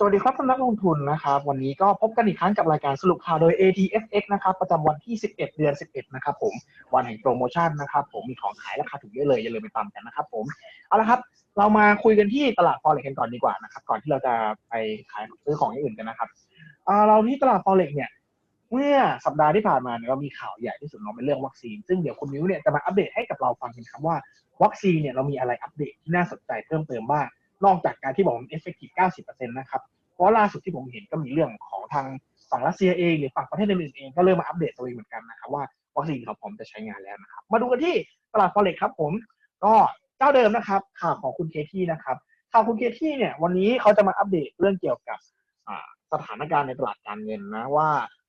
สวัสดีครับสำนักลงทุนนะครับ วันนี้ก็พบกันอีกครั้งกับรายการสรุปข่าวโดย ATFX นะครับ ประจำวันที่ 11 เดือน 11 นะครับผม วันแห่งโปรโมชั่นนะครับ ผมมีของขายราคาถูกเยอะเลย อย่าลืมไปตามกันนะครับผม เอาละครับ เรามาคุยกันที่ตลาดฟอเร็กกันก่อนดีกว่านะครับ ก่อนที่เราจะไปขายซื้อของอย่างอื่นกันนะครับเราที่ตลาดฟอเร็กเนี่ย เมื่อสัปดาห์ที่ผ่านมาเนี่ยเรามีข่าวใหญ่ที่สุดเนาเป็นเรื่องวัคซีน ซึ่งเดี๋ยวคุณมิ้วเนี่ยจะมาอัปเดตให้กับเราฟังกันครับว่า วัคซีนเนี่ยเรามีอะไรอัปเดตที่น่าสนใจเพิ่มเติมบ้าง นอกจากการที่บอกมัน effective 90%นะครับ เพราะล่าสุดที่ผมเห็นก็มีเรื่องของทางฝั่งรัสเซียเองหรือฝั่งประเทศอื่นเองก็เริ่มมาอัปเดตตัวเองเหมือนกันนะครับว่าวัคซีนขาพร้อมจะใช้งานแล้วนะครับ มาดูกันที่ตลาดฟอเร็กครับผม ก็เจ้าเดิมนะครับ ข่าวของคุณเคที่นะครับ ข่าวคุณเคที่เนี่ยวันนี้เขาจะมาอัปเดตเรื่องเกี่ยวกับสถานการณ์ในตลาดการเงินนะว่า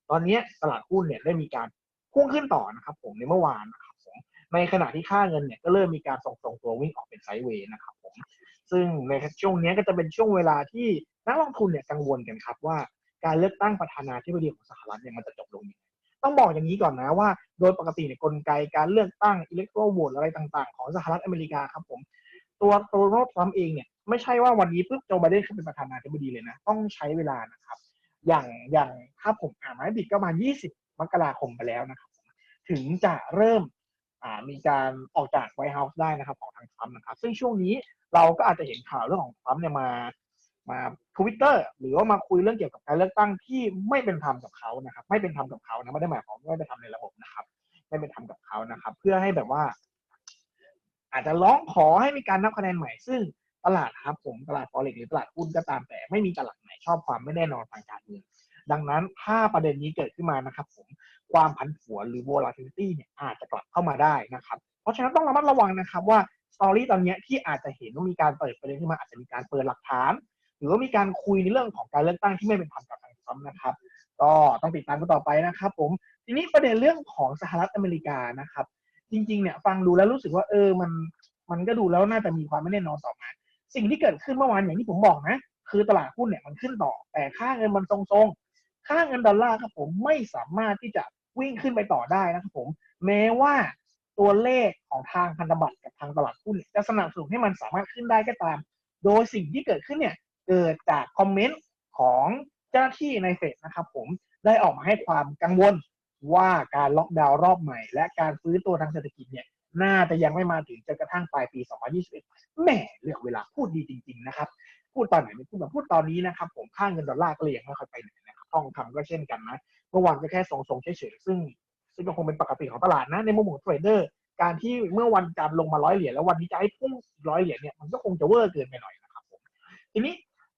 ตอนนี้ตลาดหุ้นเนี่ยได้มีการพุ่งขึ้นต่อนะครับ ผมในเมื่อวานนะครับผมในขณะที่ค่าเงินเนี่ยก็เริ่มมีการส่งตรงตัววิ่งออกเป็นไซด์เวย์นะครับ ผมซึ่งในช่วงนี้ก็จะเป็นช่วงเวลาที่นักลงทุนเนี่ยกังวลกันครับว่าการเลือกตั้งประธานาธิบดีของสหรัฐเนี่ยมันจะจบลงยังไงต้องบอกอย่างนี้ก่อนนะว่า โดยปกติเนี่ยกลไกการเลือกตั้งอิเล็กโทรโหวตอะไรต่างๆ ของสหรัฐอเมริกาครับผม ตัวโดนัลด์ทรัมป์เองเนี่ยไม่ใช่ว่าวันนี้ปุ๊บโจไบเดนขึ้นเป็นประธานาธิบดีเลยนะ ต้องใช้เวลานะครับ อย่างอย่างถ้าผมอ่านมาไม่ผิดก็ประมาณ 20 มกราคมไปแล้วนะครับ ถึงจะเริ่ม มีการออกจากไวท์เฮาส์ได้นะครับของทางทรัมป์นะครับ ซึ่งช่วงนี้เราก็อาจจะเห็นข่าวเรื่องของทรัมป์เนี่ยมามาทวิตเตอร์หรือว่ามาคุยเรื่องเกี่ยวกับการเลือกตั้งที่ไม่เป็นธรรมกับเขานะครับ ไม่เป็นธรรมกับเขานะไม่ได้หมายความว่าไม่เป็นธรรมในระบบนะครับ ไม่เป็นธรรมกับเขานะครับ เพื่อให้แบบว่า อาจจะร้องขอให้มีการนับคะแนนใหม่ ซึ่งตลาดครับผมตลาดฟอเร็กหรือตลาดหุ้นก็ตามแต่ไม่มีตลาดไหนชอบความไม่แน่นอนทางการเงิน ดังนั้นถ้าประเด็นนี้เกิดขึ้นมานะครับผมความผันผวนหรือ volatility เนี่ยอาจจะกลับเข้ามาได้นะครับ เพราะฉะนั้นต้องระมัดระวังนะครับว่าสตอรี่ตอนนี้ที่อาจจะเห็นว่ามีการเปิดประเด็นขึ้นมาอาจจะมีการเปิดหลักฐาน หรือว่ามีการคุยในเรื่องของการเลือกตั้งที่ไม่เป็นธรรมกับทางทรัมป์นะครับ ก็ต้องติดตามกันต่อไปนะครับผมทีนี้ประเด็นเรื่องของสหรัฐอเมริกานะครับ จริงๆเนี่ยฟังดูแล้วรู้สึกว่าเออมันมันก็ดูแล้วน่าจะมีความไม่แน่นอนต่อมาสิ่งที่เกิดขึ้นเมื่อวานอย่างที่ผมบอกนะ คือตลาดหุ้นเนี่ยมันขึ้นต่อแต่ค่าเงินมันทรงๆ ค่าเงินดอลลาร์ครับผมไม่สามารถที่จะวิ่งขึ้นไปต่อได้นะครับผม แม้ว่าตัวเลขของทางพันธบัตรกับทางตลาดหุ้นจะสนับสนุนให้มันสามารถขึ้นได้ก็ตาม โดยสิ่งที่เกิดขึ้นเนี่ยเกิดจากคอมเมนต์ของเจ้าหน้าที่ในเฟดนะครับผมได้ออกมาให้ความกังวลว่าการล็อกดาวน์รอบใหม่ และการฟื้นตัวทางเศรษฐกิจเนี่ยน่าจะยังไม่มาถึงจนกระทั่งปลายปี 2021แหมเลือกเวลาพูดดีจริง ๆ นะครับ พูดตอนไหนไม่พูดแบบพูดตอนนี้นะครับ ผมค่าเงินดอลลาร์ก็เลยยังไม่ค่อยไปไหนนะครับ ทองคำก็เช่นกันนะเมื่อวานก็แค่ทรงๆเฉยๆซึ่ง ซึ่งก็คงเป็นปกติของตลาดนะในมุมของเทรดเดอร์การที่เมื่อวันจันทร์ลงมาร้อยเหรียญแล้ววันนี้จะให้พุ่งร้อยเหรียญเนี่ยมันก็คงจะเวอร์เกินไปหน่อยนะครับผมทีนี้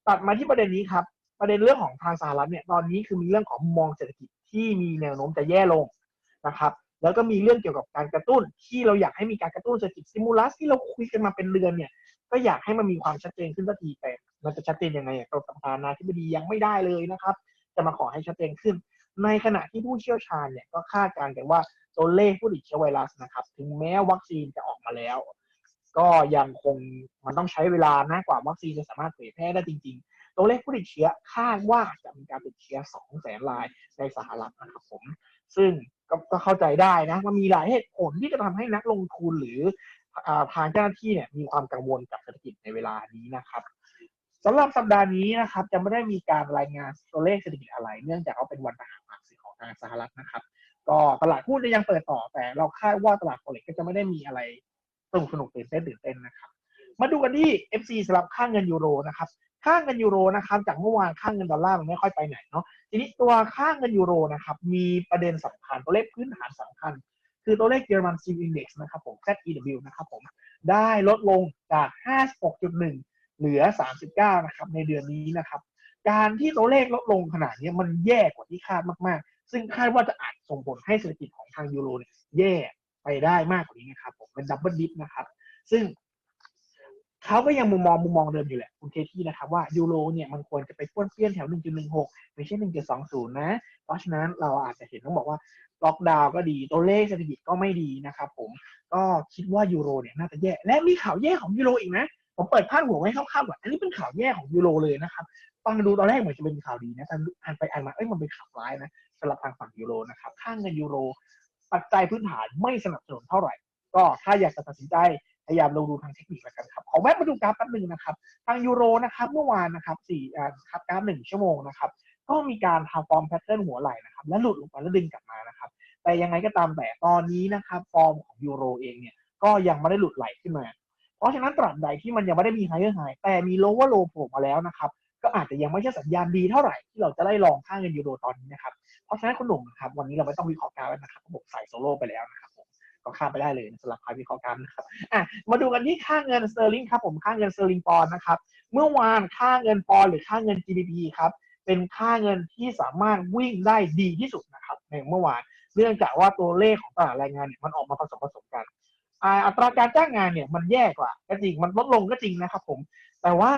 ตัดมาที่ประเด็นนี้ครับ ประเด็นเรื่องของทางสหรัฐเนี่ยตอนนี้คือมีเรื่องของมุมมองเศรษฐกิจที่มีแนวโน้มจะแย่ลงนะครับแล้วก็มีเรื่องเกี่ยวกับการกระตุ้น ที่เราอยากให้มีการกระตุ้นเศรษฐกิจซิมูลัสที่เราคุยกันมาเป็นเดือนเนี่ยก็อยากให้มันมีความชัดเจนขึ้นสักทีแต่มันจะชัดเจนยังไงตัวประธานาธิบดียังไม่ได้เลยนะครับ จะมาขอให้ชัดเจนขึ้น ในขณะที่ผู้เชี่ยวชาญเนี่ยก็คาดการณ์กันว่าตัวเลขผู้ติดเชื้อไวรัสนะครับ ถึงแม้วัคซีนจะออกมาแล้ว ก็ยังคงมันต้องใช้เวลานะกว่าวัคซีนจะสามารถเผยแพร่ได้จริง ๆ ตัวเลขผู้ติดเชื้อคาดว่าจะมีการติดเชื้อ2แสนรายในสหรัฐนะครับผม ซึ่งก็ก็เข้าใจได้นะมันมีหลายเหตุผลที่จะทำให้นักลงทุนหรือทางเจ้าหน้าที่เนี่ยมีความกังวลกับเศรษฐกิจในเวลานี้นะครับ สำหรับสัปดาห์นี้นะครับจะไม่ได้มีการรายงานตัวเลขเศรษฐกิจอะไร เนื่องจากว่าเป็นวันประหารภาคสื่อของทางสหรัฐนะครับ ก็ตลาดหุ้นจะยังเปิดต่อแต่เราคาดว่าตลาดโฟเร็กก็จะไม่ได้มีอะไรสนุกสนุกตื่นเต้นตื่นเต้นนะครับ มาดูกันที่ FC สำหรับค่าเงินยูโรนะครับค่าเงินยูโรนะครับจากเมื่อวานค่าเงินดอลลาร์มันไม่ค่อยไปไหนเนาะทีนี้ตัวค่าเงินยูโรนะครับมีประเด็นสำคัญตัวเลขพื้นฐานสำคัญ คือตัวเลขเยอรมันซีอินเด็กซ์นะครับผม ZEW นะครับผมได้ลดลงจาก 56.1 เหลือ 39 นะครับ ในเดือนนี้นะครับ การที่ตัวเลขลดลงขนาดนี้มันแย่กว่าที่คาดมากๆ ซึ่งคาดว่าจะอาจส่งผลให้เศรษฐกิจของทางยูโรเนี่ยแย่ไปได้มากกว่านี้นะครับผมเป็นดับเบิลดิฟนะครับ ซึ่งเขาก็ยังมุมมองมุมมองเดิมอยู่แหละคุณเคที่นะครับว่ายูโรเนี่ยมันควรจะไปป้วนเปี้ยนแถว 1.16 ไม่ใช่ 1.20 นะ เพราะฉะนั้นเราอาจจะเห็นต้องบอกว่าล็อกดาวน์ก็ดีตัวเลขเศรษฐกิจก็ไม่ดีนะครับผมก็คิดว่ายูโรเนี่ยน่าจะแย่ และมีข่าวแย่ของยูโรอีกนะ ผมเปิดพาดหัวไว้คร่าวๆก่อนอันนี้เป็นข่าวแย่ของยูโรเลยนะครับฟังดูตอนแรกเหมือนจะเป็นข่าวดีนะแต่อ่านไปอ่านมาเอ้ยมันเป็นข่าวร้ายนะสำหรับทางฝั่งยูโรนะครับค่าเงินยูโร ปัจจัยพื้นฐานไม่สนับสนุนเท่าไหร่ ก็ถ้าอยากจะตัดสินใจพยายามลงดูทางเทคนิคแล้วกันครับขอแวะมาดูกราฟแป๊บหนึ่งนะครับ ทางยูโรนะครับเมื่อวานนะครับสี่อ่าครับกราฟหนึ่งชั่วโมงนะครับก็มีการทำฟอร์มแพทเทิร์นหัวไหล่นะครับและหลุดลงไปแล้วดึงกลับมานะครับแต่ยังไงก็ตามแต่ตอนนี้นะครับฟอร์มของยูโรเองเนี่ยก็ยังไม่ได้หลุดไหลขึ้นมา เพราะฉะนั้นตราบใดที่มันยังไม่ได้มีไฮเออร์ไฮแต่มีโลว์โลโผล่มาแล้วนะครับ ก็อาจจะยังไม่ใช่สัญญาณดีเท่าไหร่ที่เราจะได้ลองค่าเงินยูโรตอนนี้นะครับเพราะฉะนั้นคุณหนุ่มนะครับ วันนี้เราไม่ต้องวิเคราะห์การแล้วนะครับผมใส่โซโล่ไปแล้วนะครับผมก็ข้ามไปได้เลยสำหรับใครวิเคราะห์การนะครับอะมาดูกันที่ค่าเงินสเตอร์ลิงครับผมค่าเงินสเตอร์ลิงปอนด์นะครับเมื่อวานค่าเงินปอนด์หรือค่าเงิน GDP ครับเป็นค่าเงินที่สามารถวิ่งได้ดีที่สุดนะครับในเมื่อวานเนื่องจากว่าตัวเลขของตลาดแรงงานเนี่ยมันออกมาผสมผสมกัน อัตราการจ้างงานเนี่ยมันแย่กว่าก็จริงมันลดลงก็จริงนะครับผม แต่ว่า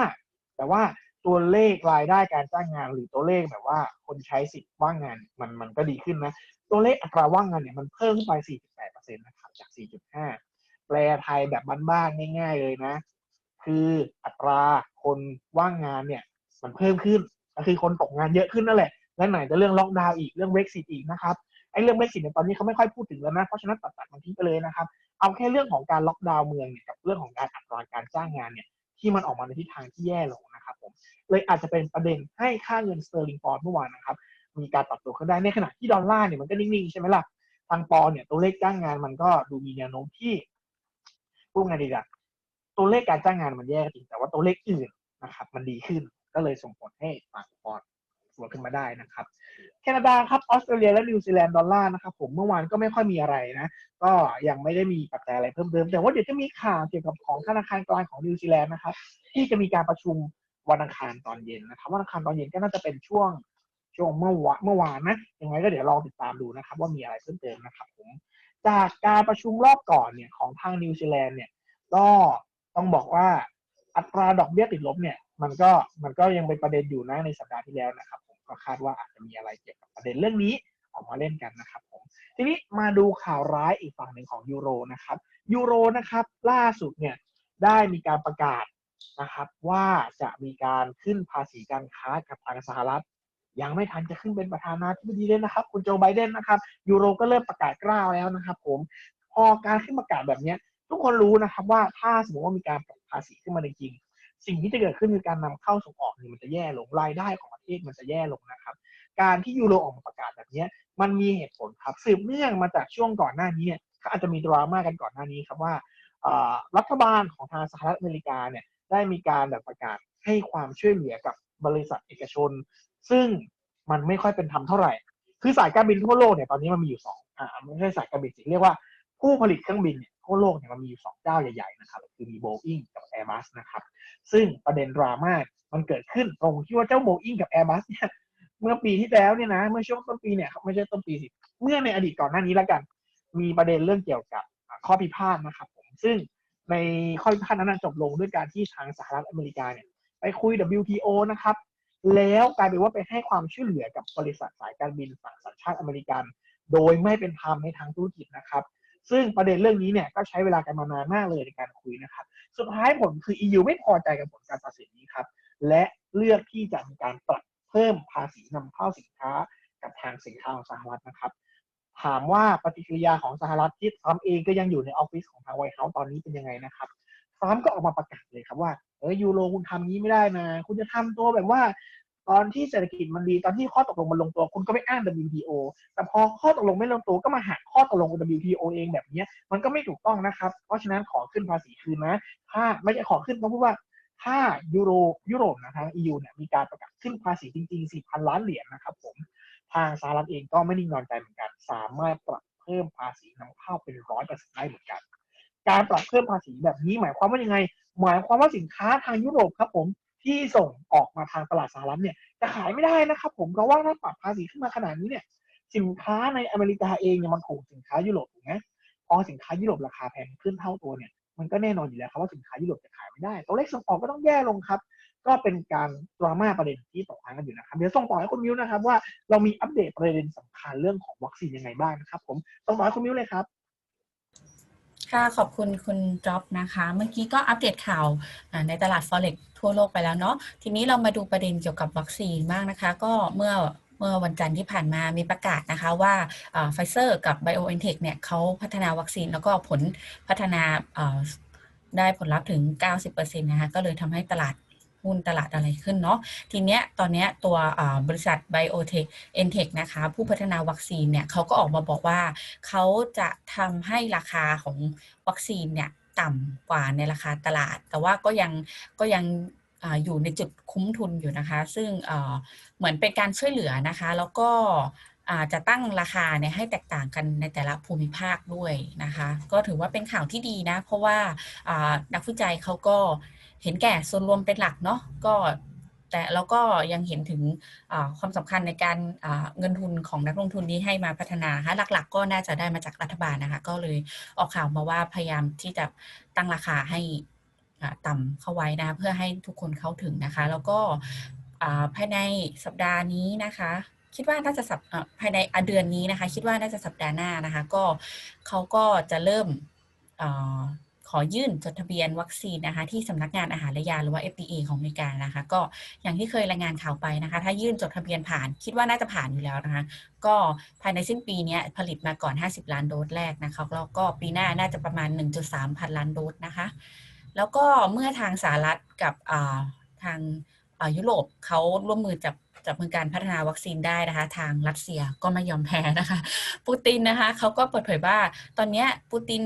แต่ว่าตัวเลขรายได้การจ้างงานหรือตัวเลขแบบว่า คนใช้สิทธิ์ว่างงานมันมันก็ดีขึ้นนะ ตัวเลขอัตราว่างงานเนี่ยมันเพิ่มขึ้นไป 4.8%นะครับจาก 4.5 แปลไทยแบบบ้านๆง่าย ๆ เลยนะ คืออัตราคนว่างงานเนี่ย มันเพิ่มขึ้นก็คือคนตกงานเยอะขึ้นนั่นแหละและไหนจะเรื่องล็อกดาวน์อีกเรื่องเ e กซิตอีกนะครับไอ้เรื่องเ e กซิตเนี่ยตอนนี้เขาไม่ค่อยพูดถึงแล้วนะเพราะฉะนั้นตัดตัดมันทิ้งไปเลยนะครับเอาแค่เรื่องของการล็อกดาวน์เมืองเนี่ยกับเรื่องของการอัตราการจ้างงานเนี่ยที่มันออกมาในทิศทางที่แย่ลงนะครับผมเลยอาจจะเป็นประเด็นให้ค่าเงินสเตอร์ลิงปอนด์เมื่อวานนะครับมีการปรับตัวขึ้นได้ในขณะที่ดอลลาร์เนี่ยมันก็นิ่งๆใช่ไหมล่ะทางปอนเนี่ยตัวเลขจ้างงานมันก็ดูมีแนวโน้มที่พูดไงดีอะตัวเลขการจ้างงานมันแย่จริงแต่ว่าตัวเลขอื่นนะครับ มันดีขึ้นก็เลยส่งผลให้ต่างปอนด์สวนขึ้นมาได้นะครับ แคนาดาครับออสเตรเลียและนิวซีแลนด์ดอลลาร์นะครับผมเมื่อวานก็ไม่ค่อยมีอะไรนะก็ยังไม่ได้มีปัจจัยอะไรเพิ่มเติมแต่ว่าเดี๋ยวจะมีข่าวเกี่ยวกับของธนาคารกลางของนิวซีแลนด์นะครับที่จะมีการประชุมวันอังคารตอนเย็นนะครับวันอังคารตอนเย็นก็น่าจะเป็นช่วงช่วงเมื่อวานเมื่อวานนะยังไงก็เดี๋ยวลองติดตามดูนะครับ ว่ามีอะไรเพิ่มเติมนะครับผมจากการประชุมรอบก่อนเนี่ยของทางนิวซีแลนด์เนี่ยก็ต้องบอกว่าอัตราดอกเบี้ยติดลบเนี่ยมันก็มันก็ยังเป็นประเด็นอยู่นะในสัปดาห์ที่แล้วนะครับผ ก็คาดว่าอาจจะมีอะไรเกี่ยวกับประเด็นเรื่องนี้ออกมาเล่นกันนะครับผมทีนี้มาดูข่าวร้ายอีกฝั่งหนึ่งของยูโรนะครับยูโรนะครับล่าสุดเนี่ยได้มีการประกาศนะครับว่าจะมีการขึ้นภาษีการค้ากับทางสหรัฐ ยังไม่ทันจะขึ้นเป็นประธานาธิบดีเลยนะครับ คุณโจไบเดนนะครับยูโรก็เริ่มประกาศกล้าวแล้วนะครับ ผมพอการขึ้นประกาศแบบนี้ทุกคนรู้นะครับว่าถ้าสมมติว่ามีการปรับภาษีขึ้นมาจริง สิ่งที่จะเกิดขึ้นคือการนำเข้าส่งออกเนี่ยมันจะแย่ลงรายได้ของประเทศมันจะแย่ลงนะครับ การที่ยูโรออกมาประกาศแบบนี้มันมีเหตุผลครับสืบเนื่องมาจากช่วงก่อนหน้านี้เนี่ยก็อาจจะมีดราม่ากันก่อนหน้านี้ครับว่ารัฐบาลของทางสหรัฐอเมริกาเนี่ยได้มีการแบบประกาศให้ความช่วยเหลือกับบริษัทเอกชน ซึ่งมันไม่ค่อยเป็นธรรมเท่าไหร่ คือสายการบินทั่วโลกเนี่ยตอนนี้มันมีอยู่สองอ่าไม่ใช่สายการบินสิเรียกว่า ผู้ผลิตเครื่องบินเนี่ยทั่วโลกเนี่ยมันมีอยู่สองเจ้าใหญ่ๆนะครับคือมี Boeing กับ Airbus นะครับซึ่งประเด็นดราม่ามันเกิดขึ้นตรงที่ว่าเจ้า Boeing กับ Airbus เนี่ยเมื่อปีที่แล้วเนี่ยนะเมื่อช่วงต้นปีเนี่ยไม่ใช่ต้นปีสิเมื่อในอดีตก่อนหน้านี้แล้วกัน มีประเด็นเรื่องเกี่ยวกับข้อพิพาทนะครับผมซึ่งในข้อพิพาทนั้นจบลงด้วยการที่ทางสหรัฐอเมริกาเนี่ยไปคุย WTO นะครับแล้วกลายเป็นว่าไปให้ความช่วยเหลือกับบริษัทสายการบินฝั่งสัญชาติอเมริกัน โดยไม่เป็นธรรมในทางธุรกิจนะครับ ซึ่งประเด็นเรื่องนี้เนี่ยก็ใช้เวลากันมานานมากเลยในการคุยนะครับ สุดท้ายผลคือ EU ไม่พอใจกับผลการตัดสินนี้ครับ และเลือกที่จะมีการปรับเพิ่มภาษีนำเข้าสินค้ากับทางสินค้าของสหรัฐนะครับ ถามว่าปฏิกิริยาของสหรัฐที่ทรัมป์เองก็ยังอยู่ในออฟฟิศของทางไวท์เฮาส์ตอนนี้เป็นยังไงนะครับทรัมป์ก็ออกมาประกาศเลยครับว่าเออยูโรคุณทำงี้ไม่ได้นะ คุณจะทำตัวแบบว่า ตอนที่เศรษฐกิจมันดีตอนที่ข้อตกลงมันลงตัว คุณก็ไม่อ้าง WTO แต่พอข้อตกลงไม่ลงตัวก็มาหักข้อตกลง WTO เองแบบนี้มันก็ไม่ถูกต้องนะครับ เพราะฉะนั้นขอขึ้นภาษีคืนนะ ถ้าไม่ใช่ขอขึ้นต้องพูดว่าถ้ายูโรยุโรปนะทาง EU เนี่ยมีการประกาศขึ้นภาษีจริงๆ 4,000 ล้านเหรียญนะครับผมทางสหรัฐเองก็ไม่นิ่งนอนใจเหมือนกัน สามารถปรับเพิ่มภาษีนำเข้าเป็นร้อยเปอร์เซ็นต์ได้เหมือนกัน การปรับเพิ่มภาษีแบบนี้หมายความว่ายังไง หมายความว่าสินค้าทางยุโรปครับผม ที่ส่งออกมาทางตลาดสหรัฐเนี่ยจะขายไม่ได้นะครับ ผมเพราะว่าถ้าปรับภาษีขึ้นมาขนาดนี้เนี่ยสินค้าในอเมริกาเองเนี่ยมันถูกสินค้ายุโรปถูกไหมพอสินค้ายุโรปราคาแพงขึ้นเท่าตัวเนี่ยมันก็แน่นอนอยู่แล้วครับว่าสินค้ายุโรปจะขายไม่ได้ตัวเลขส่งออกก็ต้องแย่ลงครับ ก็เป็นการดราม่าประเด็นที่ตกค้างกันอยู่นะครับเดี๋ยวส่งต่อให้คุณมิวนะครับว่าเรามีอัปเดตประเด็นสำคัญเรื่องของวัคซีนยังไงบ้างนะครับ ผมส่งต่อให้คุณมิวเลยครับค่ะขอบคุณคุณจ๊อบนะคะ เมื่อกี้ก็อัปเดตข่าวในตลาด forex ทั่วโลกไปแล้วเนาะทีนี้เรามาดูประเด็นเกี่ยวกับวัคซีนบ้างนะคะ ก็เมื่อเมื่อวันจันทร์ที่ผ่านมามีประกาศนะคะว่าไฟเซอร์กับ BioNTech เนี่ยเขาพัฒนาวัคซีนแล้วก็ผลพัฒนาได้ผลลัพธ์ถึง 90%นะคะก็เลยทำให้ตลาดหุ้นตลาดอะไรขึ้นเนาะทีเนี้ยตอนเนี้ยตัวบริษัท Biotech e n t e c h นะคะ ผู้พัฒนาวัคซีนเนี่ยเขาก็ออกมาบอกว่า เขาจะทำให้ราคาของวัคซีนเนี่ย ต่ำกว่าในราคาตลาด แต่ว่าก็ยังก็ยังออยู่ในจุดคุ้มทุนอยู่นะคะ ซึ่งเเหมือนเป็นการช่วยเหลือนะคะ แล้วก็จะตั้งราคาเนี่ยให้แตกต่างกันในแต่ละภูมิภาคด้วยนะคะ ก็ถือว่าเป็นข่าวที่ดีนะ เพราะว่าอ่านักวิจัยเขาก็เห็นแก่ส่วนรวมเป็นหลักเนาะก็ แต่แล้วก็ยังเห็นถึงความสำคัญในการเงินทุนของนักลงทุนนี้ให้มาพัฒนาคะหลัก ๆ ก็น่าจะได้มาจากรัฐบาลนะคะ ก็เลยออกข่าวมาว่าพยายามที่จะตั้งราคาให้อ่าต่ำเข้าไว้นะคะเพื่อให้ทุกคนเข้าถึงนะคะ แล้วก็ภายในสัปดาห์นี้นะคะคิดว่าน่าจะสัปภายในเดือนนี้นะคะ คิดว่าน่าจะสัปดาห์หน้านะคะ ก็เขาก็จะเริ่ม ออขอยื่นจดทะเบียนวัคซีนนะคะที่สำนักงานอาหารและยาหรือว่า FDA ของอเมริกานะคะ ก็อย่างที่เคยรายงานข่าวไปนะคะ ถ้ายื่นจดทะเบียนผ่านคิดว่าน่าจะผ่านอยู่แล้วนะคะ ก็ภายในสิ้นปีนี้ผลิตมาก่อน 50 ล้านโดสแรกนะคะแล้วก็ปีหน้าน่าจะประมาณ 1.3 พันล้านโดสนะคะ แล้วก็เมื่อทางสหรัฐกับทางยุโรปเขาร่วมมือจับ จับมือการพัฒนาวัคซีนได้นะคะ ทางรัสเซียก็ไม่ยอมแพ้นะคะ ปูตินนะคะเขาก็เปิดเผยว่า ตอนนี้ปูติน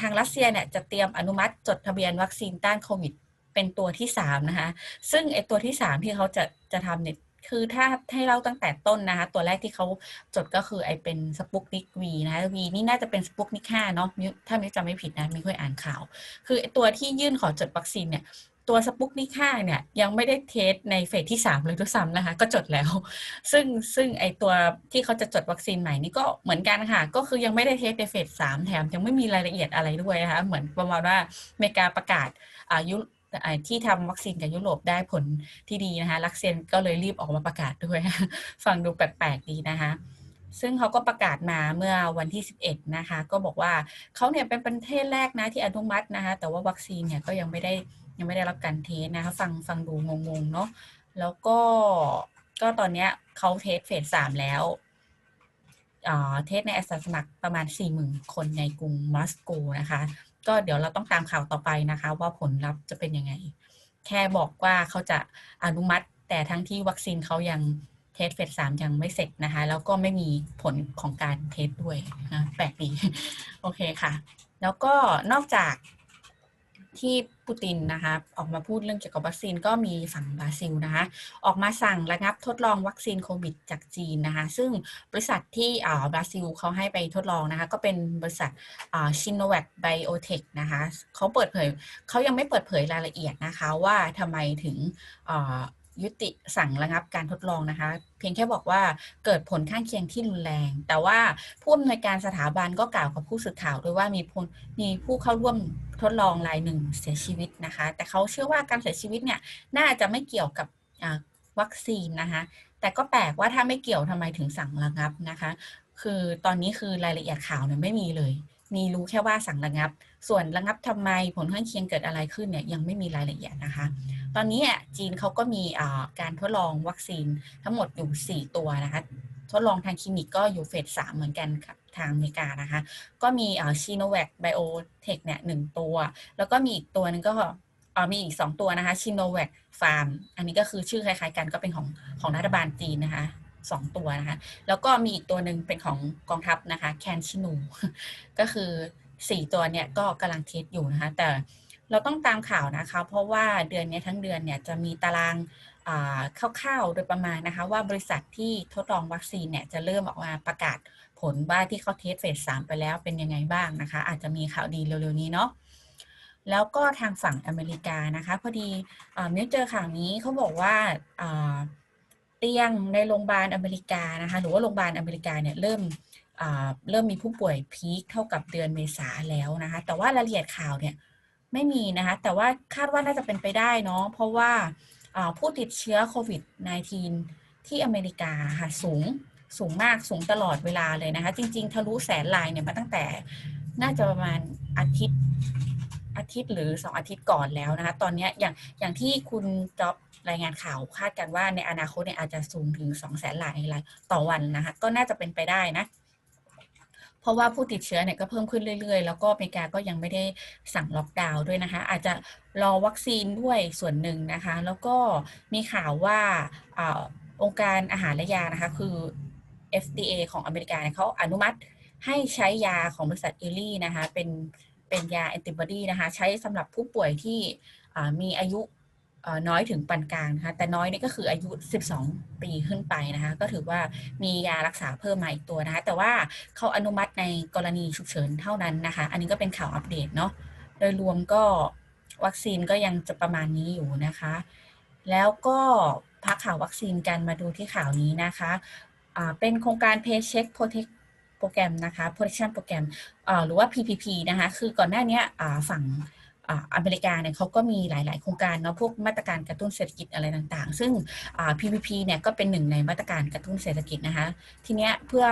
ทางรัสเซียเนี่ยจะเตรียมอนุมัติจดทะเบียนวัคซีนต้านโควิด เป็นตัวที่สามนะคะ ซึ่งไอตัวที่สามที่เขาจะจะทำเนี่ยคือถ้าให้เล่าตั้งแต่ต้นนะคะ ตัวแรกที่เขาจดก็คือไอเป็นสปุกนิกวีนะคะวีนี่น่าจะเป็นสปุกนิกห้าเนาะถ้ามิจำไม่ผิดนะไม่ค่อยอ่านข่าว คือไอตัวที่ยื่นขอจดวัคซีนเนี่ย ตัวสปุกนิค่าเนี่ยยังไม่ได้เทสในเฟสที่ 3 เลยด้วยซ้ำนะคะ ก็จดแล้ว ซึ่งซึ่งไอตัวที่เขาจะจดวัคซีนใหม่นี่ก็เหมือนกันค่ะ ก็คือยังไม่ได้เทสในเฟสสามแถม ยังไม่มีรายละเอียดอะไรด้วยนะคะเหมือนประมาณว่าอเมริกาประกาศอายุที่ทำวัคซีนกับยุโรปได้ผลที่ดีนะคะรัสเซียก็เลยรีบออกมาประกาศด้วย ฟังดูแปลกๆดีนะคะซึ่งเขาก็ประกาศมาเมื่อวันที่ 11 นะคะ ก็บอกว่าเขาเนี่ยเป็นประเทศแรกนะที่อนุมัตินะคะ แต่ว่าวัคซีนเนี่ยก็ยังไม่ได้ ยังไม่ได้รับการเทสนะคะฟังฟังดูงงๆเนาะแล้วก็ก็ตอนเนี้ยเขาเทสเฟสสามแล้วเทสในอาสาสมัครประมาณ 40,000 คนในกรุงมอสโกนะคะ ก็เดี๋ยวเราต้องตามข่าวต่อไปนะคะ ว่าผลลัพธ์จะเป็นยังไง แค่บอกว่าเขาจะอนุมัติ แต่ทั้งที่วัคซีนเขายังเทสเฟสสามยังไม่เสร็จนะคะ แล้วก็ไม่มีผลของการเทสด้วยนะแปลกดี โอเคค่ะ แล้วก็นอกจาก ที่ปูตินนะคะออกมาพูดเรื่องเกี่ยวกับวัคซีนก็มีฝั่งบราซิลนะคะออกมาสั่งระงับทดลองวัคซีนโควิดจากจีนนะคะซึ่งบริษัทที่อ่าบราซิลเขาให้ไปทดลองนะคะก็เป็นบริษัทอ่าชินโนแวคไบโอเทคนะคะเขาเปิดเผยเขายังไม่เปิดเผยรายละเอียดนะคะว่าทำไมถึงอ่า ยุติสั่งระงับการทดลองนะคะ เพียงแค่บอกว่าเกิดผลข้างเคียงที่รุนแรง แต่ว่าผู้อำนวยการสถาบันก็กล่าวกับผู้สื่อข่าวด้วยว่ามีผู้มีผู้เข้าร่วมทดลองรายหนึ่งเสียชีวิตนะคะ แต่เขาเชื่อว่าการเสียชีวิตเนี่ยน่าจะไม่เกี่ยวกับวัคซีนนะคะแต่ก็แปลกว่าถ้าไม่เกี่ยวทำไมถึงสั่งระงับนะคะ คือตอนนี้คือรายละเอียดข่าวเนี่ยไม่มีเลย มีรู้แค่ว่าสั่งระงับ ส่วนระงับทำไมผลข้างเคียงเกิดอะไรขึ้นเนี่ยยังไม่มีรายละเอียดนะคะ ตอนนี้อะจีนเขาก็มีการทดลองวัคซีนทั้งหมดอยู่ 4 ตัวนะคะทดลองทางคลินิกก็อยู่เฟสสามเหมือนกันกับทางอเมริกานะคะ ก็มีอ่าชิโนแวคไบโอเทคเนี่ยหนึ่งตัว แล้วก็มีอีกตัวหนึงก็อ่ามีอีก 2 ตัวนะคะชิโนแวคฟาร์มอันนี้ก็คือชื่อคล้ายๆกันก็เป็นของของรัฐบาลจีนนะคะสองตัวนะคะ แล้วก็มีอีกตัวหนึ่งเป็นของกองทัพนะคะ แคนชินู ก็คือ 4ตัวเนี่ยก็กำลังเทสอยู่นะคะ แต่เราต้องตามข่าวนะคะ เพราะว่าเดือนนี้ทั้งเดือนเนี่ยจะมีตารางอ่าคร่าวๆโดยประมาณนะคะ ว่าบริษัทที่ทดลองวัคซีนเนี่ยจะเริ่มออกมาประกาศผลว่าที่เขาเทสเฟสสามไปแล้วเป็นยังไงบ้างนะคะ อาจจะมีข่าวดีเร็วๆนี้เนาะแล้วก็ทางฝั่งอเมริกานะคะ พอดีอ่ามิ้วเจอข่าวนี้เขาบอกว่าอ่าเตียงในโรงพยาบาลอเมริกานะคะ หรือว่าโรงพยาบาลอเมริกาเนี่ยเริ่ม เริ่มมีผู้ป่วยพีคเท่ากับเดือนเมษาแล้วนะคะ แต่ว่ารายละเอียดข่าวเนี่ยไม่มีนะคะ แต่ว่าคาดว่าน่าจะเป็นไปได้เนาะ เพราะว่าผู้ติดเชื้อโควิด -19 ที่อเมริกาค่ะสูงสูงมากสูงตลอดเวลาเลยนะคะ จริง ๆ ทะลุแสนลายเนี่ยมาตั้งแต่น่าจะประมาณอาทิตย์อาทิตย์หรือสองอาทิตย์ก่อนแล้วนะคะ ตอนนี้อย่างอย่างที่คุณจ๊อบรายงานข่าวคาดกันว่าในอนาคตเนี่ยอาจจะสูงถึง2แสนลายต่อวันนะคะ ก็น่าจะเป็นไปได้นะ เพราะว่าผู้ติดเชื้อเนี่ยก็เพิ่มขึ้นเรื่อยๆ แล้วก็อเมริกาก็ยังไม่ได้สั่งล็อกดาวน์ด้วยนะคะ อาจจะรอวัคซีนด้วยส่วนหนึ่งนะคะ แล้วก็มีข่าวว่าอองค์การอาหารและยานะคะ คือ FDA ของอเมริกาเนี่ยเขาอนุมัติให้ใช้ยาของบริษัทเอลลี่นะคะ เป็นเป็นยาแอนติบอดีนะคะ ใช้สำหรับผู้ป่วยที่มีอายุ น้อยถึงปานกลางนะคะแต่น้อยนี่ก็คืออายุ 12 ปีขึ้นไปนะคะก็ถือว่ามียารักษาเพิ่มมาอีกตัวนะคะแต่ว่าเขาอนุมัติในกรณีฉุกเฉินเท่านั้นนะคะ อันนี้ก็เป็นข่าวอัปเดตเนาะโดยรวมก็วัคซีนก็ยังจะประมาณนี้อยู่นะคะ แล้วก็พักข่าววัคซีนกันมาดูที่ข่าวนี้นะคะเป็นโครงการ Paycheck Protect โปรแกรมนะคะ Protection โปรแกรมหรือว่า PPP นะคะ คือก่อนหน้านี้ฝั่ง อเมริกาเนี่ยเขาก็มีหลาย ๆ โครงการเนาะพวกมาตรการกระตุ้นเศรษฐกิจอะไรต่าง ๆ ซึ่ง PPP เนี่ยก็เป็นหนึ่งในมาตรการกระตุ้นเศรษฐกิจนะคะทีเนี้ยเพื่อ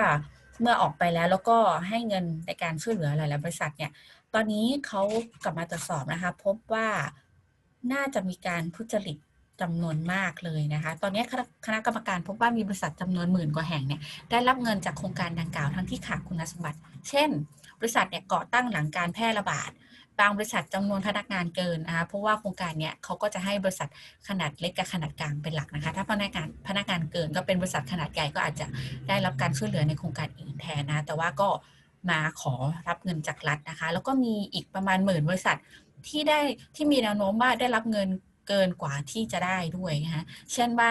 เมื่อออกไปแล้วแล้วก็ให้เงินในการช่วยเหลือหลาย ๆ บริษัทเนี่ยตอนนี้เขากลับมาตรวจสอบนะคะพบว่าน่าจะมีการทุจริตจำนวนมากเลยนะคะ ตอนนี้คณะคณะกรรมการพบว่ามีบริษัทจำนวนหมื่นกว่าแห่งเนี่ยได้รับเงินจากโครงการดังกล่าวทั้งที่ขาดคุณสมบัติ เช่น บริษัทเนี่ยก่อตั้งหลังการแพร่ระบาด บางบริษัทจำนวนพนักงานเกินนะคะเพราะว่าโครงการเนี้ยเขาก็จะให้บริษัทขนาดเล็กกับขนาดกลางเป็นหลักนะคะ ถ้าพนักงานพนักงานเกินก็เป็นบริษัทขนาดใหญ่ก็อาจจะได้รับการช่วยเหลือในโครงการอื่นแทนนะแต่ว่าก็มาขอรับเงินจากรัฐนะคะ แล้วก็มีอีกประมาณหมื่นบริษัทที่ได้ที่มีแนวโน้มว่าได้รับเงินเกินกว่าที่จะได้ด้วยนะคะเช่นว่า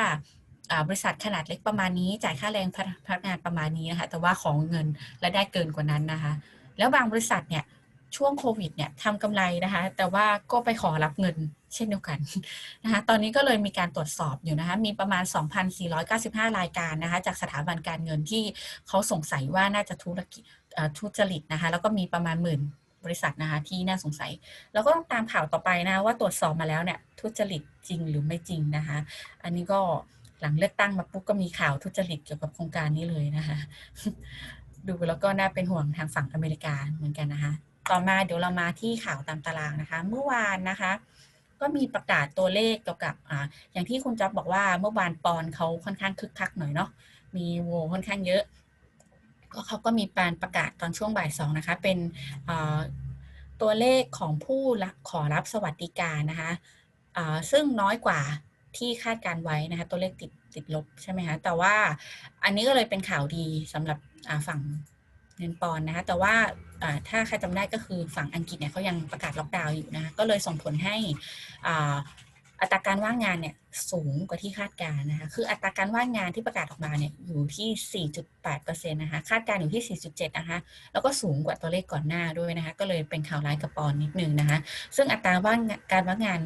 อ่าบริษัทขนาดเล็กประมาณนี้ จ่ายค่าแรงพนักงานประมาณนี้นะคะแต่ว่าของเงินและได้เกินกว่านั้นนะคะ แล้วบางบริษัทเนี่ย ช่วงโควิดเนี่ยทำกำไรนะคะ แต่ว่าก็ไปขอรับเงินเช่นเดียวกันนะคะตอนนี้ก็เลยมีการตรวจสอบอยู่นะคะมีประมาณ 2,495 รายการนะคะจากสถาบันการเงินที่เขาสงสัยว่าน่าจะธุรกิจทุจริตนะคะแล้วก็มีประมาณหมื่นบริษัทนะคะที่น่าสงสัย แล้วก็ต้องตามข่าวต่อไปนะะว่าตรวจสอบมาแล้วเนี่ยทุจริตจริงหรือไม่จริงนะคะ อันนี้ก็หลังเลือกตั้งมาปุ๊บก็มีข่าวทุจริตเกี่ยวกับโครงการนี้เลยนะคะ ดูแล้วก็น่าเป็นห่วงทางฝั่งอเมริกาเหมือนกันนะคะ ต่อมาเดี๋ยวเรามาที่ข่าวตามตารางนะคะ เมื่อวานนะคะ ก็มีประกาศตัวเลขเกี่ยวกับออย่างที่คุณจ๊อบบอกว่าเมื่อวานปอนเขาค่อนข้างคึกคักหน่อยเนาะมีโวค่อนข้างเยอะ ก็เขาก็มีการประกาศตอนช่วงบ่ายสองนะคะ เป็นตัวเลขของผู้รับขอรับสวัสดิการนะคะซึ่งน้อยกว่าที่คาดการไว้นะคะ ตัวเลขติดติดลบใช่ไหมคะแต่ว่าอันนี้ก็เลยเป็นข่าวดีสำหรับฝั่ง เงินปอนด์นะคะแต่ว่าถ้าใครจำได้ก็คือฝั่งอังกฤษเนี่ยเขายังประกาศล็อกดาวน์อยู่นะคะก็เลยส่งผลให้อัตราการว่างงานเนี่ยสูงกว่าที่คาดการนะคะ คืออัตราการว่างงานที่ประกาศออกมาเนี่ยอยู่ที่ 4.8%นะคะ คาดการอยู่ที่ 4.7 นะคะ แล้วก็สูงกว่าตัวเลขก่อนหน้าด้วยนะคะ ก็เลยเป็นข่าวร้ายกับปอนนิดนึงนะคะ ซึ่งอัตราว่างการว่างงาน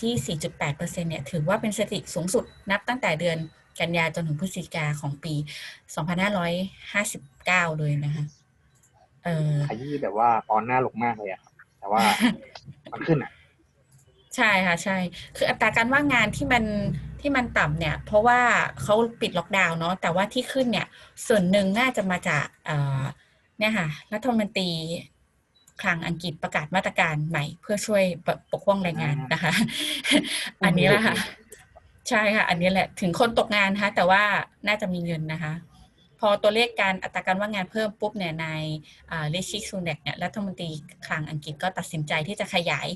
ที่ 4.8%เนี่ยถือว่าเป็นสถิติสูงสุดนับตั้งแต่เดือนกันยาจนถึงพฤศจิกาของปี 2559 เลยนะคะ ขยี้แบบว่าปอนหน้าลงมากเลยอะครับแต่ว่ามันขึ้นอะใช่ค่ะใช่ คืออัตราการว่างงานที่มันที่มันต่ำเนี่ย เพราะว่าเขาปิดล็อกดาวน์เนาะแต่ว่าที่ขึ้นเนี่ย ส่วนหนึ่งน่าจะมาจากเอ่อเนี่ยค่ะรัฐมนตรีคลังอังกฤษประกาศมาตรการใหม่ เพื่อช่วยปกปกป้องแรงงานนะคะ อันนี้แหละค่ะ ใช่ค่ะ อันนี้แหละ ถึงคนตกงานนะคะแต่ว่าน่าจะมีเงินนะคะ พอตัวเลขการอัตราการว่างงานเพิ่มปุ๊บเนี่ยนายลิชิซูเนกเนี่ยรัฐมนตรีคลังอังกฤษก็ตัดสินใจที่จะขยาย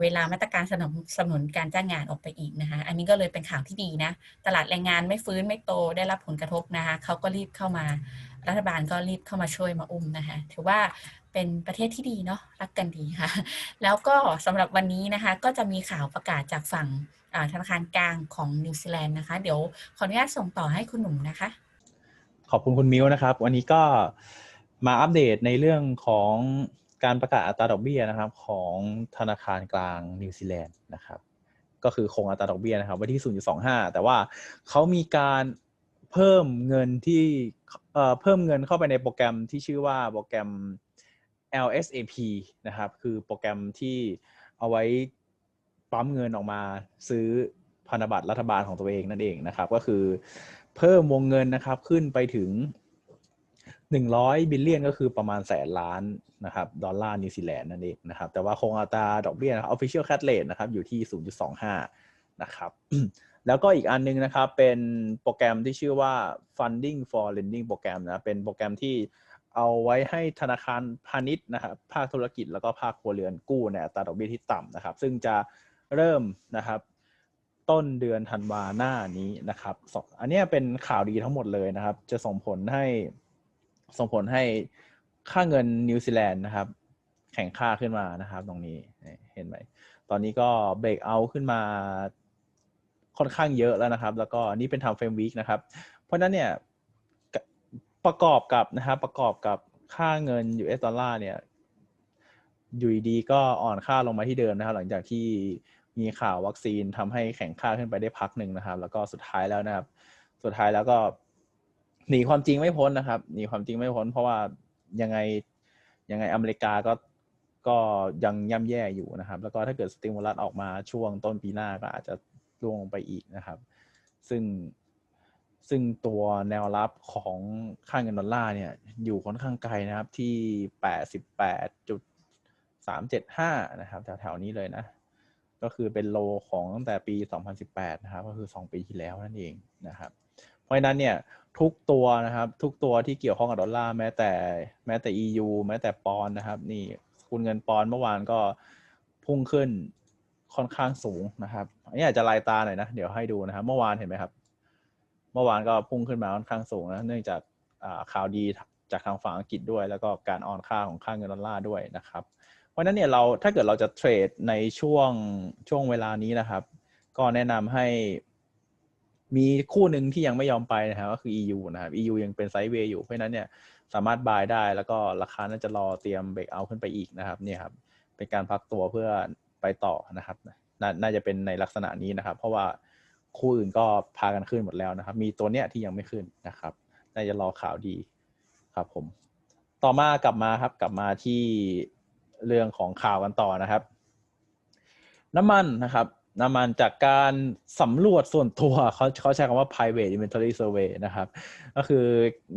เวลามาตรการสนับสนุนการจ้างงานออกไปอีกนะคะ อันนี้ก็เลยเป็นข่าวที่ดีนะ ตลาดแรงงานไม่ฟื้นไม่โตได้รับผลกระทบนะคะเขาก็รีบเข้ามา รัฐบาลก็รีบเข้ามาช่วยมาอุ้มนะคะ ถือว่าเป็นประเทศที่ดีเนาะรักกันดีค่ะ แล้วก็สำหรับวันนี้นะคะก็จะมีข่าวประกาศจากฝั่งธนาคารกลางของนิวซีแลนด์นะคะ เดี๋ยวขออนุญาตส่งต่อให้คุณหนุ่มนะคะ ขอบคุณคุณมิวนะครับ วันนี้ก็มาอัปเดตในเรื่องของการประกาศอัตราดอกเบี้ยนะครับ ของธนาคารกลางนิวซีแลนด์นะครับ ก็คือคงอัตราดอกเบี้ยนะครับไว้ที่ 0.25 แต่ว่าเขามีการเพิ่มเงินที่เอ่อเพิ่มเงินเข้าไปในโปรแกรมที่ชื่อว่าโปรแกรม LSAP นะครับ คือโปรแกรมที่เอาไว้ปั๊มเงินออกมาซื้อพันธบัตรรัฐบาลของตัวเองนั่นเองนะครับ ก็คือ เพิ่มวงเงินนะครับขึ้นไปถึง 100 บิลเลียนก็คือประมาณแสนล้านนะครับดอลลาร์นิวซีแลนด์นั่นเองนะครับ แต่ว่าคงอัตราดอกเบี้ยนะครับ official cat rate นะครับอยู่ที่ 0.25 นะครับ แล้วก็อีกอันนึงนะครับเป็นโปรแกรมที่ชื่อว่า funding for lending โปรแกรมนะเป็นโปรแกรมที่เอาไว้ให้ธนาคารพาณิชย์นะครับภาคธุรกิจแล้วก็ภาคครัวเรือนกู้ในอัตราดอกเบี้ยที่ต่ำนะครับ ซึ่งจะเริ่มนะครับ ต้นเดือนธันวาหน้านี้นะครับสองอันนี้เป็นข่าวดีทั้งหมดเลยนะครับ จะส่งผลให้ส่งผลให้ค่าเงินนิวซีแลนด์นะครับ แข่งค่าขึ้นมานะครับ ตรงนี้เห็นไหมตอนนี้ก็เบรกเอาขึ้นมาค่อนข้างเยอะแล้วนะครับ แล้วก็นี่เป็นทำเฟรมวีคนะครับ เพราะนั้นเนี่ยประกอบกับนะครับประกอบกับค่าเงิน US ดอลลาร์เนี่ยอยู่ดีก็อ่อนค่าลงมาที่เดิมนะครับ หลังจากที่ มีข่าววัคซีนทำให้แข็งค่าขึ้นไปได้พักหนึ่งนะครับ แล้วก็สุดท้ายแล้วนะครับ สุดท้ายแล้วก็ หนีความจริงไม่พ้นนะครับ หนีความจริงไม่พ้น เพราะว่ายังไงยังไงอเมริกาก็ก็ยังย่ำแย่อยู่นะครับ แล้วก็ถ้าเกิดสติมูลัสออกมาช่วงต้นปีหน้าก็อาจจะร่วงลงไปอีกนะครับ ซึ่งซึ่งตัวแนวรับของค่าเงินดอลลาร์เนี่ย อยู่ค่อนข้างไกลนะครับที่แปดสิบแปดจุดสามเจ็ดห้านะครับแถวๆนี้เลยนะ ก็คือเป็นโลของตั้งแต่ปี 2018 นะครับ ก็คือ 2 ปีที่แล้วนั่นเองนะครับ เพราะฉะนั้นเนี่ยทุกตัวนะครับ ทุกตัวที่เกี่ยวข้องกับดอลลาร์แม้แต่แม้แต่ EU แม้แต่ปอนด์นะครับ นี่คุณเงินปอนด์เมื่อวานก็พุ่งขึ้นค่อนข้างสูงนะครับอันนี้อาจจะลายตาหน่อยนะ เดี๋ยวให้ดูนะครับ เมื่อวานเห็นไหมครับ เมื่อวานก็พุ่งขึ้นมาค่อนข้างสูงนะเนื่องจากข่าวดีจากทางฝั่งอังกฤษด้วย แล้วก็การอ่อนค่าของค่าเงินดอลลาร์ด้วยนะครับ เพราะนั้นเนี่ยเราถ้าเกิดเราจะเทรดในช่วงช่วงเวลานี้นะครับ ก็แนะนำให้มีคู่หนึ่งที่ยังไม่ยอมไปนะครับก็คือ EU นะครับ EU ยังเป็นไซด์เวย์อยู่ เพราะฉะนั้นเนี่ยสามารถบายได้แล้วก็ราคาน่าจะรอเตรียมเบรกเอาขึ้นไปอีกนะครับเนี่ยครับเป็นการพักตัวเพื่อไปต่อนะครับนน่าจะเป็นในลักษณะนี้นะครับ เพราะว่าคู่อื่นก็พากันขึ้นหมดแล้วนะครับ มีตัวเนี้ยที่ยังไม่ขึ้นนะครับ น่าจะรอข่าวดีครับผม ต่อมากลับมาครับกลับมาที่ เรื่องของข่าวกันต่อนะครับ น้ำมันนะครับ น้ำมันจากการสำรวจส่วนตัวเขาเขาใช้คำว่า private inventory survey นะครับ ก็คือ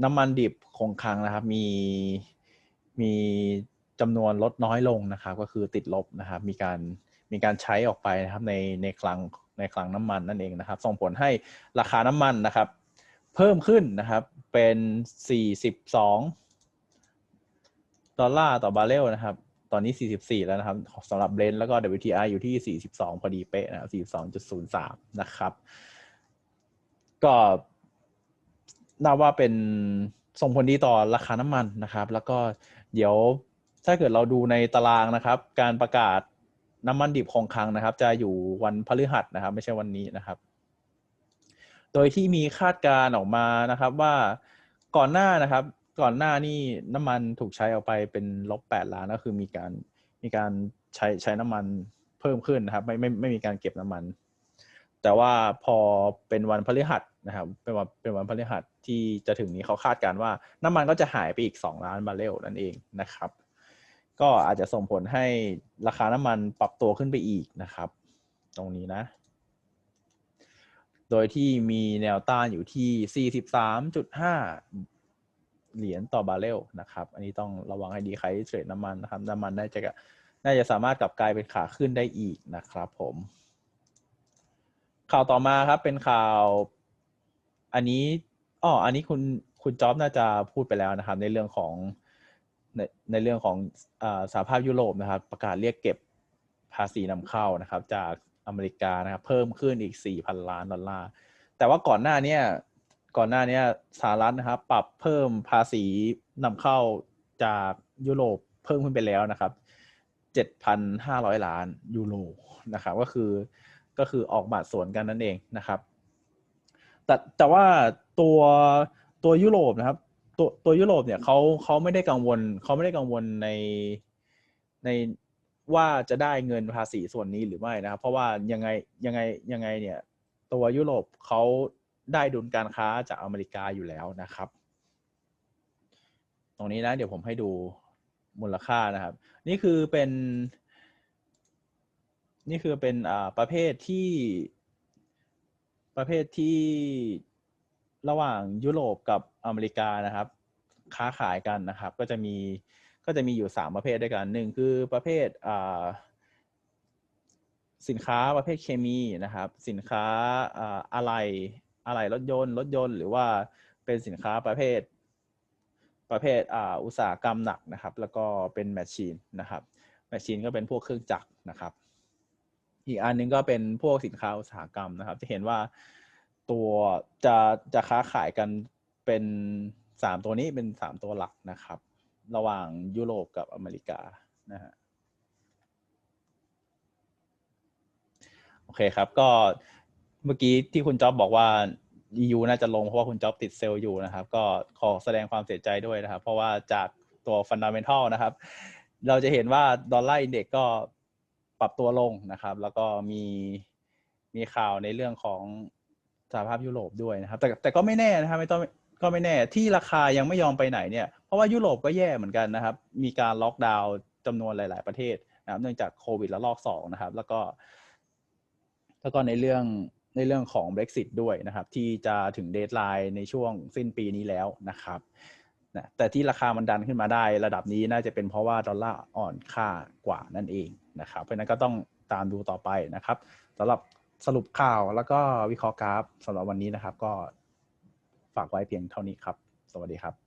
น้ำมันดิบคงคลังนะครับ มีมีจำนวนลดน้อยลงนะครับ ก็คือติดลบนะครับ มีการมีการใช้ออกไปนะครับในในคลังในคลังน้ำมันนั่นเองนะครับ ส่งผลให้ราคาน้ำมันนะครับ เพิ่มขึ้นนะครับเป็น 42 ดอลลาร์ต่อบาร์เรลนะครับ อนนี้ 44 แล้วนะครับสำหรับเบรนท์แล้วก็ WTI อยู่ที่ 42 พอดีเป๊ะนะครับ42.03 นะครับ ก็นับว่าเป็นส่งผลดีต่อราคาน้ำมันนะครับ แล้วก็เดี๋ยวถ้าเกิดเราดูในตารางนะครับ การประกาศน้ำมันดิบคงคลังนะครับ จะอยู่วันพฤหัสนะครับ ไม่ใช่วันนี้นะครับ โดยที่มีคาดการณ์ออกมานะครับว่าก่อนหน้านะครับ ก่อนหน้านี่น้ำมันถูกใช้ออกไปเป็นลบแปดล้านก็คือมีการมีการใช้ใช้น้ำมันเพิ่มขึ้นนะครับ ไม่ไม่ไม่มีการเก็บน้ำมัน แต่ว่าพอเป็นวันพฤหัสนะครับ เป็นวันเป็นวันพฤหัสที่จะถึงนี้เขาคาดการณ์ว่า น้ำมันก็จะหายไปอีก 2 ล้านบาร์เรลนั่นเองนะครับ ก็อาจจะส่งผลให้ราคาน้ำมันปรับตัวขึ้นไปอีกนะครับ ตรงนี้นะ โดยที่มีแนวต้านอยู่ที่ 43.5 เหรียญต่อบาร์เรลนะครับ อันนี้ต้องระวังให้ดีใครที่เทรดน้ำมันนะครับ น้ำมันน่าจะน่าจะสามารถกลับกลายเป็นขาขึ้นได้อีกนะครับผม ข่าวต่อมาครับเป็นข่าว อันนี้อ๋ออันนี้คุณคุณจ๊อบน่าจะพูดไปแล้วนะครับ ในเรื่องของในในเรื่องของอาสหภาพยุโรปนะครับ ประกาศเรียกเก็บภาษีนำเข้านะครับ จากอเมริกานะครับ เพิ่มขึ้นอีก 4,000 ล้านดอลลาร์แต่ว่าก่อนหน้าเนี้ ก่อนหน้านี้สหรัฐนะครับ ปรับเพิ่มภาษีนำเข้าจากยุโรปเพิ่มขึ้นไปแล้วนะครับ 7,500 ล้านยูโรนะครับ ก็คือก็คือออกบาทสวนกันนั่นเองนะครับ แต่แต่ว่าตัวตัวยุโรปนะครับ ตัวตัวยุโรปเนี่ยเขาเขาไม่ได้กังวลเขาไม่ได้กังวลในในว่าจะได้เงินภาษีส่วนนี้หรือไม่นะครับ เพราะว่ายังไงยังไงยังไงเนี่ย ตัวยุโรปเขา ได้ดุลการค้าจากอเมริกาอยู่แล้วนะครับ ตรงนี้นะ เดี๋ยวผมให้ดูมูลค่านะครับ นี่คือเป็น นี่คือเป็นอ่าประเภทที่ประเภทที่ระหว่างยุโรปกับอเมริกานะครับ ค้าขายกันนะครับ ก็จะมีก็จะมีอยู่สามประเภทด้วยกันหนึ่งคือประเภทอ่าสินค้าประเภทเคมีนะครับ สินค้าอ่าอะไหล่ อะไหล่รถยนต์ รถยนต์หรือว่าเป็นสินค้าประเภท ประเภทอ่าอุตสาหกรรมหนักนะครับ แล้วก็เป็นแมชชีนนะครับแมชชีนก็เป็นพวกเครื่องจักรนะครับ อีกอันหนึงก็เป็นพวกสินค้าอุตสาหกรรมนะครับ จะเห็นว่าตัวจะจะค้าขายกันเป็นสามตัวนี้เป็นสามตัวหลักนะครับ ระหว่างยุโรปกับอเมริกานะฮะโอเคครับก็ เมื่อกี้ที่คุณจ๊อบบอกว่า EU น่าจะลงเพราะว่าคุณจ๊อบติดเซลล์อยู่นะครับ ก็ขอแสดงความเสียใจด้วยนะครับ เพราะว่าจากตัวฟันดัมเ n นทัลนะครับ เราจะเห็นว่าดอลลาร์อินเด็กก็ปรับตัวลงนะครับ แล้วก็มีมีข่าวในเรื่องของสหภาพยุโรปด้วยนะครับ แต่แต่ก็ไม่แน่นะครับไม่ต้องก็ไม่แน่ที่ราคายังไม่ยอมไปไหนเนี่ยเพราะว่ายุโรปก็แย่เหมือนกันนะครับ มีการล็อกดาวน์จำนวนหลาย ๆ ประเทศนะครับ เนื่องจากโควิดระลอกสองนะครับ แล้วก็ แล้วก็ในเรื่อง ในเรื่องของ Brexit ด้วยนะครับ ที่จะถึงเดทไลน์ในช่วงสิ้นปีนี้แล้วนะครับนะแต่ที่ราคามันดันขึ้นมาได้ระดับนี้น่าจะเป็นเพราะว่าดอลลาร์อ่อนค่ากว่านั่นเองนะครับ เพราะฉะนั้นก็ต้องตามดูต่อไปนะครับสำหรับสรุปข่าวแล้วก็วิเคราะห์กราฟสำหรับวันนี้นะครับ ก็ฝากไว้เพียงเท่านี้ครับ สวัสดีครับ